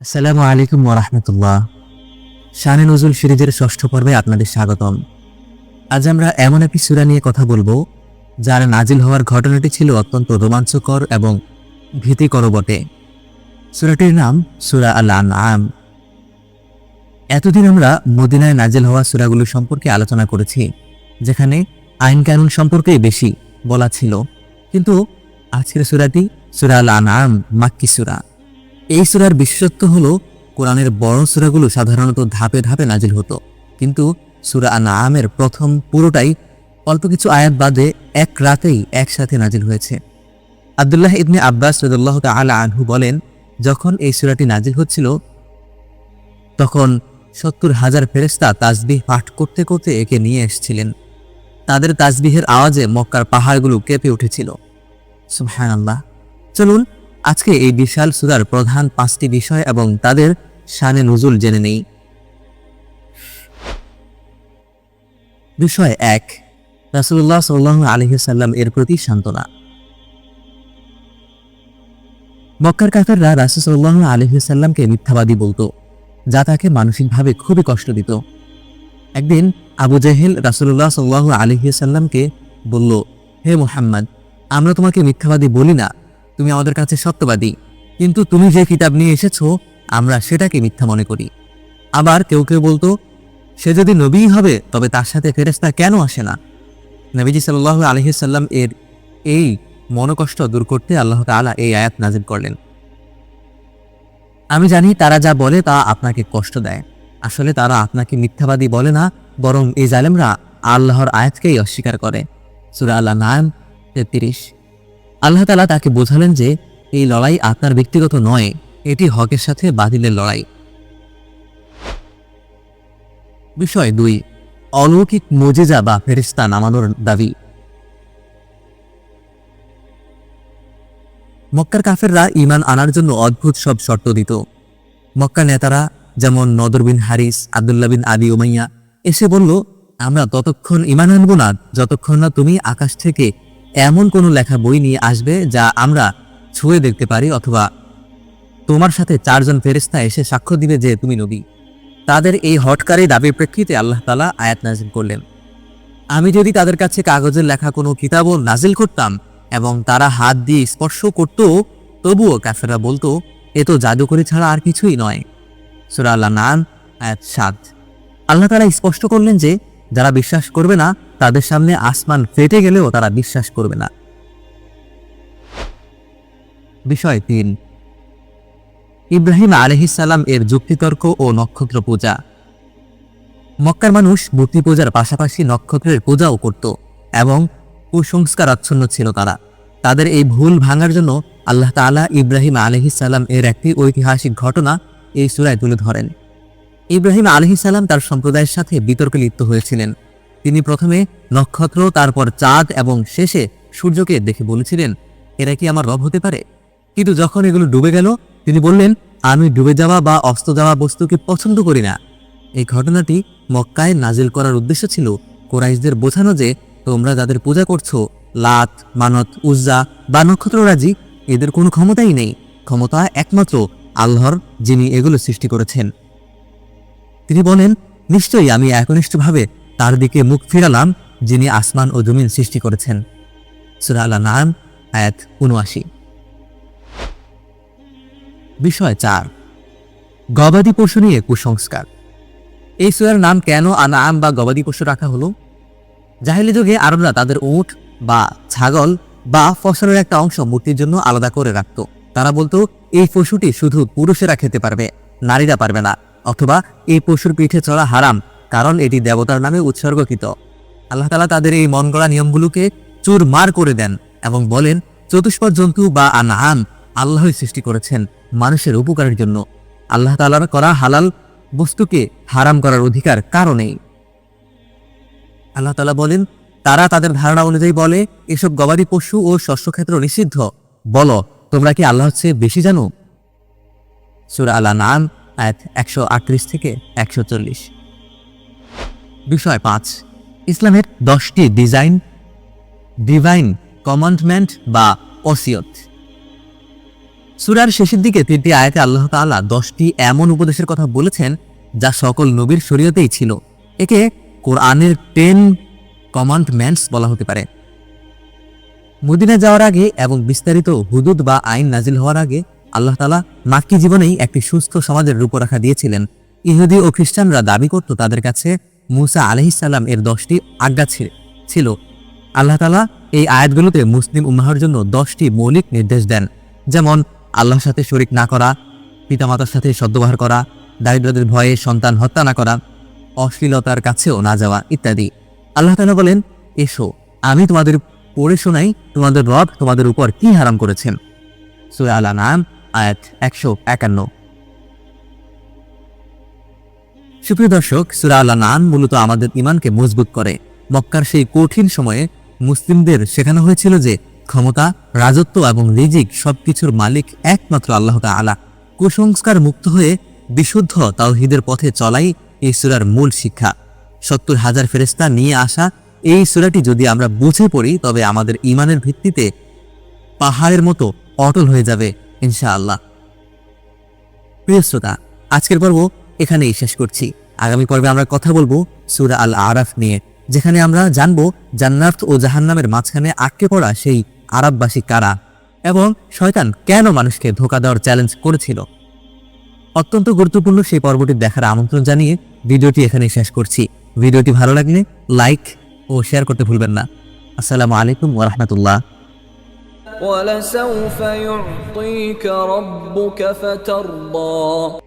আসসালামু আলাইকুম ওরহমতুল্লাহ শানে নজুল ষষ্ঠ পর্বে আপনাদের স্বাগতম। আজ আমরা এমন একটি সূরা নিয়ে কথা বলব, যার নাজিল হওয়ার ঘটনাটি ছিল অত্যন্ত রোমাঞ্চকর এবং ভীতিকর বটে। সূরাটির নাম সূরা আল আনআম এতদিন আমরা মদিনায় নাজিল হওয়া সূরাগুলো সম্পর্কে আলোচনা করেছি, যেখানে আইন কানুন সম্পর্কেই বেশি বলা ছিল। কিন্তু আজকের সুরাটি সূরা আল আনআম মাক্কি সুরা। এই সূরার বিশেষত্ব হলো, কোরআনের বড় সূরাগুলো সাধারণত ধাপে ধাপে নাজিল হতো। কিন্তু সূরা আনআমের প্রথম পুরোটাই অল্প কিছু আয়াত বাদে এক রাতেই একসাথে নাজিল হয়েছে। আবদুল্লাহ ইবনে আব্বাস রদুল্লাহ তাআলা আনহু বলেন, যখন এই সূরাটি নাজিল হচ্ছিল, তখন সত্তর হাজার ফেরেশতা তাসবিহ পাঠ করতে করতে একে নিয়ে এসেছিলেন। তাদের তাসবিহের আওয়াজে মক্কার পাহাড়গুলো কেঁপে উঠেছিল। সুবহানাল্লাহ। চলুন, আজকে এই বিশাল সুরার প্রধান পাঁচটি বিষয় এবং তাদের শানে নজুল জেনে নেই। বিষয় এক রাসুল্লাহ সাল্লাহ আলহিসাল্লাম এর প্রতি সান্ত্বনা। মক্কার কাফেররা রাসুসাল্লাহ আলহিসাল্লামকে মিথ্যাবাদী বলতো, যা তাকে মানসিকভাবে খুবই কষ্ট দিত। একদিন আবু জাহেল রাসুল্লাহ সাল্লাহ আলহিসাল্লামকে বলল, হে মুহাম্মদ, আমরা তোমাকে মিথ্যাবাদী বলি না। তুমি আমাদের কাছে সত্যবাদী। কিন্তু তুমি যে কিতাব নিয়ে এসেছ, আমরা সেটাকে মিথ্যা মনে করি। আবার কেউ কেউ বলতো, সে যদি নবীই হবে, তবে তার সাথে ফেরেস্তা কেন আসে না? নবীজি সাল্লাহ আলহিসাল্লাম এর এই মনোকষ্ট দূর করতে আল্লাহ তাআলা এই আয়াত নাজিল করলেন। আমি জানি তারা যা বলে তা আপনাকে কষ্ট দেয়। আসলে তারা আপনাকে মিথ্যাবাদী বলে না বরং এই জালেমরা আল্লাহর আয়াতকেই অস্বীকার করে। সুরা আল্লাহ নাম তেত্রিশ। আল্লাহ তালা তাকে বোঝালেন যে, এই লড়াই আপনার ব্যক্তিগত নয়, এটি হকের সাথে বাতিলের লড়াই। বিষয় দুই, অলৌকিক মজিজা বা ফেরিস্তা নামানোর দাবি। মক্কার কাফেররা ইমান আনার জন্য অদ্ভুত সব শর্ত দিত। মক্কার নেতারা, যেমন নদর বিন হারিস, আবদুল্লাহ বিন আদি উমাইয়া এসে বলল, আমরা ততক্ষণ ইমান আনব না, যতক্ষণ না তুমি আকাশ থেকে এমন কোনো লেখা বই নিয়ে আসবে যা আমরা ছুঁয়ে দেখতে পারি অথবা তোমার সাথে চারজন ফেরেস্তা এসে সাক্ষ্য দিবে যে তুমি নবী। তাদের এই হটকারী দাবির প্রেক্ষিতে আল্লাহ তালা আয়াত নাজিল করলেন। আমি যদি তাদের কাছে কাগজের লেখা কোনো কিতাবও নাজিল করতাম এবং তারা হাত দিয়ে স্পর্শ করত, তবুও কাফেরা বলতো, এ তো জাদুকরি ছাড়া আর কিছুই নয়। সুরা আল্লাহ নান আয়াত সাত। আল্লাহ তারা স্পষ্ট করলেন যে, যারা বিশ্বাস করবে না, তাদের সামনে আসমান ফেটে গেলেও তারা বিশ্বাস করবে না। বিষয় তিন। ইব্রাহিম আলহিসাল্লাম এর যুক্তিতর্ক ও নক্ষত্র পূজা। মক্কার মানুষ মূর্তি পূজার পাশাপাশি নক্ষত্রের পূজাও করত এবং কুসংস্কারাচ্ছন্ন ছিল তারা। তাদের এই ভুল ভাঙার জন্য আল্লাহ তাআলা ইব্রাহিম আলহিসাল্লাম এর একটি ঐতিহাসিক ঘটনা এই সূরায় তুলে ধরেন। ইব্রাহিম আলহিসাল্লাম তার সম্প্রদায়ের সাথে বিতর্কে লিপ্ত হয়েছিলেন। তিনি প্রথমে নক্ষত্র, তারপর চাঁদ এবং শেষে সূর্যকে দেখে বলেছিলেন, এরা কি আমার রব হতে পারে? কিন্তু যখন এগুলো ডুবে গেল, তিনি বললেন, আমি ডুবে যাওয়া বা অস্ত যাওয়া বস্তুকে পছন্দ করি না। এই ঘটনাটি মক্কায় নাজিল করার উদ্দেশ্য ছিল কোরাইশদের বোঝানো যে, তোমরা যাদের পূজা করছ, লাত, মানত, উজ্জা বা নক্ষত্ররাজি, এদের কোনো ক্ষমতাই নেই। ক্ষমতা একমাত্র আল্লাহর, যিনি এগুলো সৃষ্টি করেছেন। তিনি বলেন, নিশ্চয়ই আমি একনিষ্ঠভাবে তার দিকে মুখ ফিরালাম যিনি আসমান ও জমিন সৃষ্টি করেছেন। সুরা আল্লাহ নাম আয়াত উনআশি বিষয় চার, গবাদি পশু নিয়ে কুসংস্কার। এই সুরার নাম কেন আনাম বা গবাদি পশু রাখা হলো? জাহেলি যুগে আরবরা তাদের উট বা ছাগল বা ফসলের একটা অংশ মূর্তির জন্য আলাদা করে রাখত। তারা বলতো, এই পশুটি শুধু পুরুষেরা খেতে পারবে, নারীরা পারবে না। অথবা এই পশুর পিঠে চড়া হারাম, কারণ এটি দেবতার নামে উৎসর্গকৃত। আল্লাহ তালা তাদের এই মন গড়া নিয়মগুলোকে চুর মার করে দেন এবং বলেন, চতুষ্পদ জন্তু বা আনাম আল্লাহই সৃষ্টি করেছেন মানুষের উপকারের জন্য। আল্লাহ তালার করা হালাল বস্তুকে হারাম করার অধিকার কারও নেই আল্লাহ তালা বলেন, তারা তাদের ধারণা অনুযায়ী বলে, এসব গবাদি পশু ও শস্যক্ষেত্র নিষিদ্ধ। বলো, তোমরা কি আল্লাহ হচ্ছে বেশি জানো? সুরা আল্লাহ নাম আয়াত একশো আটত্রিশ থেকে একশো চল্লিশ। বিষয় পাঁচ, ইসলামের দশটি ডিজাইন, ডিভাইন কমান্ডমেন্ট বা অসিয়ত সুরার শেষের দিকে তিনটি আয়াতে আল্লাহ তাআলা দশটি এমন উপদেশের কথা বলেছেন যা সকল নবীর শরীয়তেই ছিল। একে কোরআনের টেন কমান্ডমেন্টস বলা হতে পারে। মদিনা যাওয়ার আগে এবং বিস্তারিত হুদুদ বা আইন নাজিল হওয়ার আগে আল্লাহ তালা মাক্কি জীবনেই একটি সুস্থ সমাজের রূপরেখা দিয়েছিলেন। ইহুদি ও খ্রিস্টানরা দাবি করত তাদের কাছে মুসা আলহিসাল্লাম এর দশটি আজ্ঞা ছিল। আল্লাহ তালা এই আয়াতগুলোতে মুসলিম উম্মাহর জন্য দশটি মৌলিক নির্দেশ দেন। যেমন, আল্লাহর সাথে শরিক না করা, পিতামাতার সাথে সদ্ব্যবহার করা, দারিদ্রদের ভয়ে সন্তান হত্যা না করা, অশ্লীলতার কাছেও না যাওয়া ইত্যাদি। আল্লাহ তালা বলেন, এসো, আমি তোমাদের পড়ে শোনাই তোমাদের রব তোমাদের উপর কি হারাম করেছেন? সুরা আলা নাম আয়াত একশো একান্ন। সুপ্রিয় দর্শক, সুরা আল্লাহ নান মূলত আমাদের ইমানকে মজবুত করে। মক্কার সেই কঠিন সময়ে মুসলিমদের শেখানো হয়েছিল যে ক্ষমতা, রাজত্ব এবং রিজিক সবকিছুর মালিক একমাত্র আল্লাহ আলা কুসংস্কার মুক্ত হয়ে বিশুদ্ধ তাওহিদের পথে চলাই এই সুরার মূল শিক্ষা। সত্তর হাজার ফেরেস্তা নিয়ে আসা এই সুরাটি যদি আমরা বুঝে পড়ি, তবে আমাদের ইমানের ভিত্তিতে পাহাড়ের মতো অটল হয়ে যাবে। ইনশাআল্লাহ। প্রিয় শ্রোতা, আজকের পর্ব এখানেই শেষ করছি। আগামী পর্বে আমরা কথা বলব সুরা আল আরাফ নিয়ে, যেখানে আমরা জানব জান্নাত ও জাহান্নামের মাঝখানে আটকে পড়া সেই আরববাসী কারা এবং শয়তান কেন মানুষকে ধোকা দেওয়ার চ্যালেঞ্জ করেছিল। অত্যন্ত গুরুত্বপূর্ণ সেই পর্বটি দেখার আমন্ত্রণ জানিয়ে ভিডিওটি এখানে শেষ করছি। ভিডিওটি ভালো লাগলে লাইক ও শেয়ার করতে ভুলবেন না। আসসালামু আলাইকুম ওরহমতুল্লাহ ولسوف يعطيك ربك فترضى.